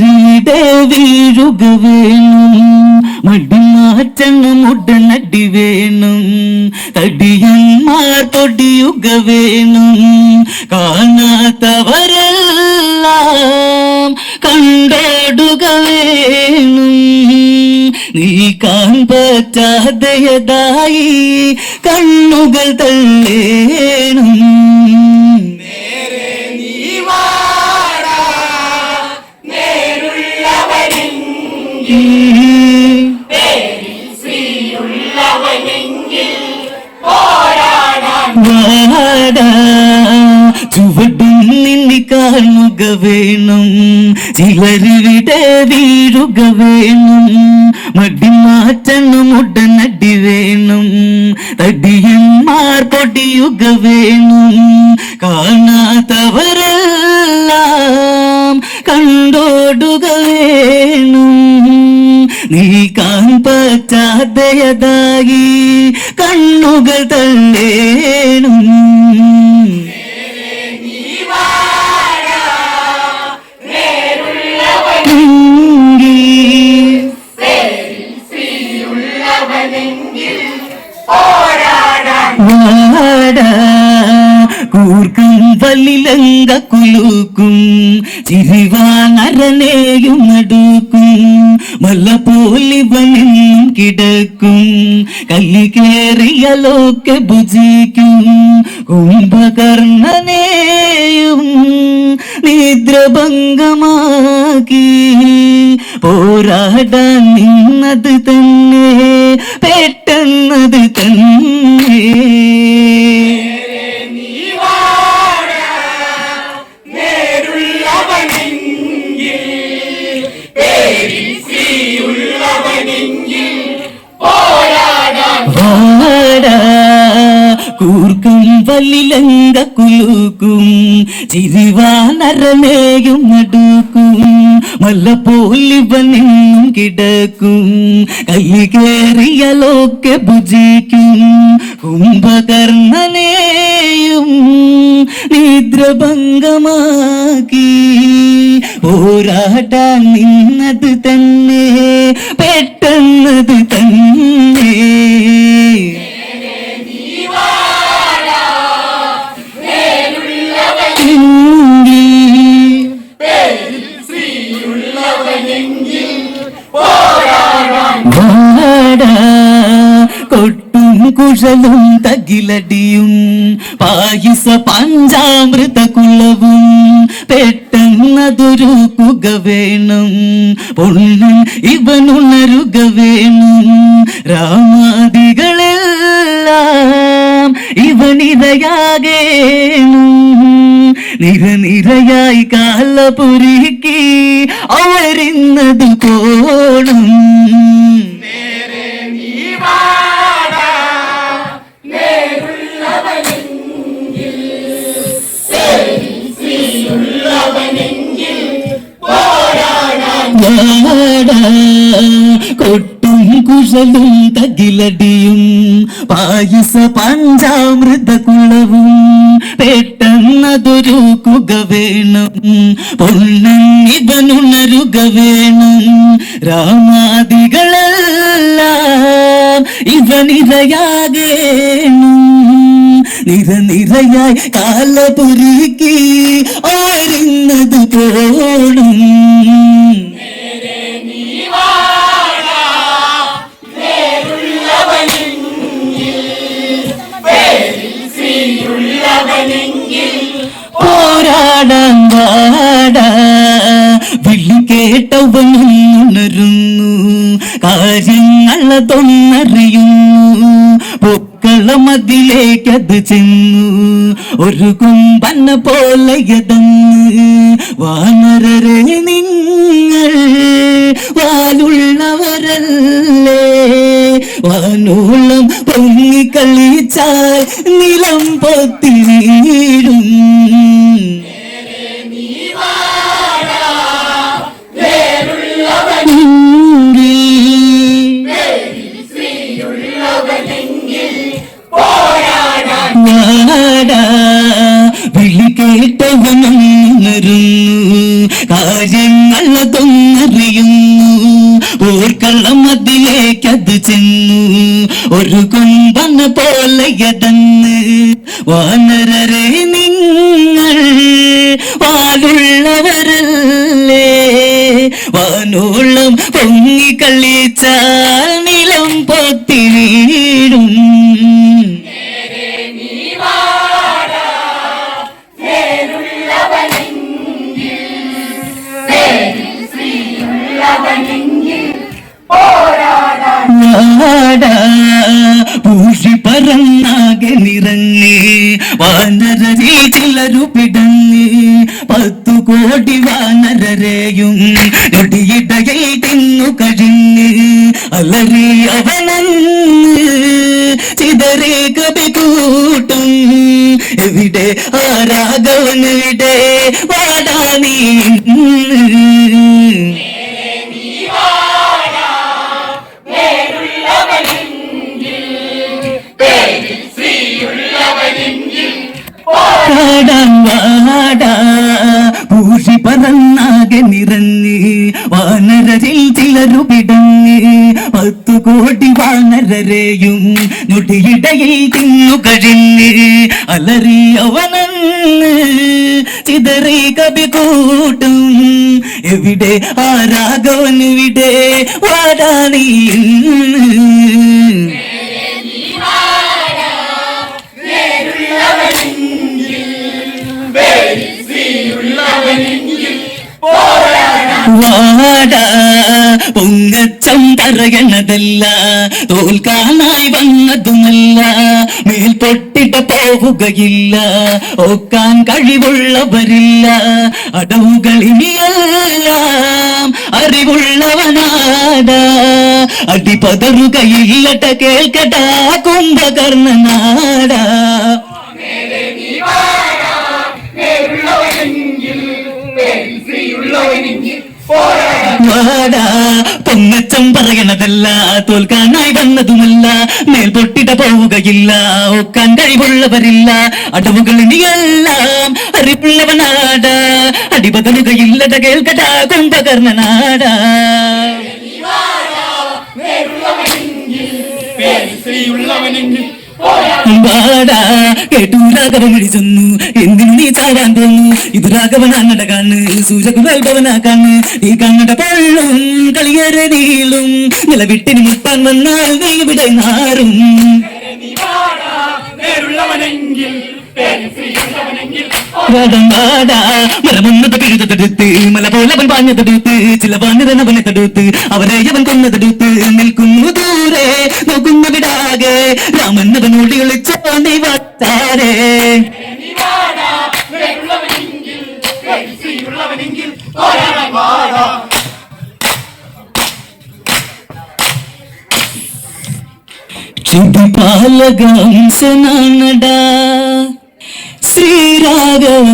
ചിലരുടെ വീഴുക വേണം. മടിമാറ്റണം ഉടനടി വേണം. തടിയന്മാർ പൊടിയുക വേണം. കാണാത്തവരെല്ലാം കണ്ടോടുക വേണം. നീക്കാൻ പറ്റാതെയതായി കണ്ണുകൾ തള്ളേണം. ചുവടും നിന്നി കാണുക വേണം ചിലരിവിടെ വീഴുക വേണം മടിമാറ്റണം ഉടനടി വേണം തടിയന്മാർ പൊടിയുക വേണം കാണാത്തവരെല്ലാം കണ്ടോടുക വേണം. നീക്കാൻ പറ്റാതെയതായി കണ്ണുകൾ തള്ളേണം വാടാ കൂർക്കും കുലൂ. കുലുക്കും ചിരിവാനരനെയും നടുക്കും. വല്ലപ്പോലിവനെന്നും കിടക്കും. കല്ലി കേറിയലൊക്കെ ഭുജിക്കും. കുംഭകർണനെയും നിദ്രഭംഗമാക്കി. പോരാടാൻ നിന്നത് തന്നെ പെട്ടെന്നത് തന്നെ. കൂർക്കും വല്ലിലങ്ക കുലുക്കും ചിരിവാനരനെയും നടുക്കും മല്ല പോലിവനെന്നും കിടക്കും കൈ കേറിയലൊക്കെ ഭുജിക്കും കുംഭകർണനെയും നിദ്രഭംഗമാക്കി. പോരാട്ടാൻ നിന്നത് തന്നെ പെട്ടെന്നത് തന്നെ. കൊട്ടും കുഴലും തകിലടിയും പായസ പഞ്ചാമൃത കുളവും പെട്ടെന്നതൊരു കുക വേണം. പൊണ്ണൻ ഇവനുണരുക വേണം. രാമാദികളെല്ലാം ഇവനിരയാകേണം നിരനിരയായി കാലപുരിക്ക് അവരിന്നത് പോണം കുഴലും തകിലടിയും പായസ പഞ്ചാമൃത കുളവും പെട്ടെന്നതൊരു കുക വേണം പൊണ്ണിതനുണരുക വേണം. രാമാദികളെല്ലാം ഇവനിരയാകേണം. നിരനിരയായി കാലപുരിക്ക് ഓരുന്നത് പോണം പോരാടാൻ വാടാ വിളി കേട്ടവനുണരുന്നു കാര്യങ്ങളതൊന്നറിയുന്നു പൊക്കള ഓർക്കള്ളമതിലേക്കത് ചെന്നു. ഒരു കുമ്പന്ന പോലെ യതന്ന് വാനരരെ നിങ്ങൾ വാലുള്ളവരല്ലേ? വാനോളം പൊങ്ങിക്കളിച്ചാൽ നിലം പൊത്തി ഓർക്കള്ളം അത് ചെന്നു. ഒരു കൊമ്പന പോലെ യതന്ന് വാനരരെ നിങ്ങൾ വാലുള്ളവരല്ലേ? വാനോളം പൊങ്ങിക്കളിച്ചാൽ നിലം പൊത്തി പറന്നാകെ നിറങ്ങി വാനരരിൽ ചിലരു പിടങ്ങി പത്തു കോടി വാനരരെയും നൊടിയിടയിൽ തിന്നു കഴിഞ്ഞ് അലറി അവനന്ന് ചിതറി കവി കൂട്ടും. എവിടെ ആരാഗവനിടെ വാടാ നീ? വാടാ പൂഷി പറന്നാകെ നിറഞ്ഞ് വാനരരിൽ ചിലരു പിടഞ്ഞ് പത്തു കോടി വാനരരെയും ഞൊടിയിടയിൽ തിന്നു കഴിഞ്ഞ് അലറി അവനന്ന് ചിതറി കവി കൂട്ടും. എവിടെ ആരാഗവനെവിടെ വാടാ നീ വാടാ പൊങ്ങച്ചം പറയണതല്ല തോൽക്കാനായി വന്നതുമല്ല. മേൽ പൊട്ടിട്ട് പോകുകയില്ല ഒക്കാൻ കഴിവുള്ളവരില്ല. അടവുകളിനിയെല്ലാം അറിവുള്ളവനാട. അടിപതറുകയില്ലട്ട കേൾക്കട്ട കുംഭകർണനാടാ. പൊങ്ങച്ചം പറയണതല്ല തോൽക്കാനായി വന്നതുമല്ല മേൽ പൊട്ടിട്ട പോവുകയില്ല ഒക്കാൻ കഴിവുള്ളവരില്ല അടവുകൾ ഇനിയെല്ലാം അറിവുള്ളവനാടാ അടിപതലുകയില്ലത കുംഭകർണനാട. കുംഭകർണനാടാ വാടാ കേട്ടു രാഘവൻ വിളിച്ചെന്നു എന്തിനു നീ ചാടാൻ തോന്നു ഇത് രാഘവൻ അങ്ങട കാണ് സൂചകുലഭവനാ കണ്ണ് നീ കണ്ണട പള്ളും കളിയേറെ നീളും. നിലവിട്ടിന് മുട്ടാൻ വന്നാൽ നീ ഇവിടെ നാറും. നേരുള്ളവനെങ്കിൽ മരമൊന്നത് പിഴുതടുത്ത് മല പോലെ അവൻ പാഞ്ഞതെടുത്ത് ചില വാണിരൻ അവനെ തടുത്ത് അവരെ അവൻ കൊന്നതെടുത്ത് നിൽക്കുന്നു ദൂരെ നോക്കുന്ന വിടാകെ രാമൻ അവൻ ഓടി ഒളിച്ച നീ വട്ടാരേ ക്ഷുതിപാലകംസനാണടാ ശ്രീരാഗം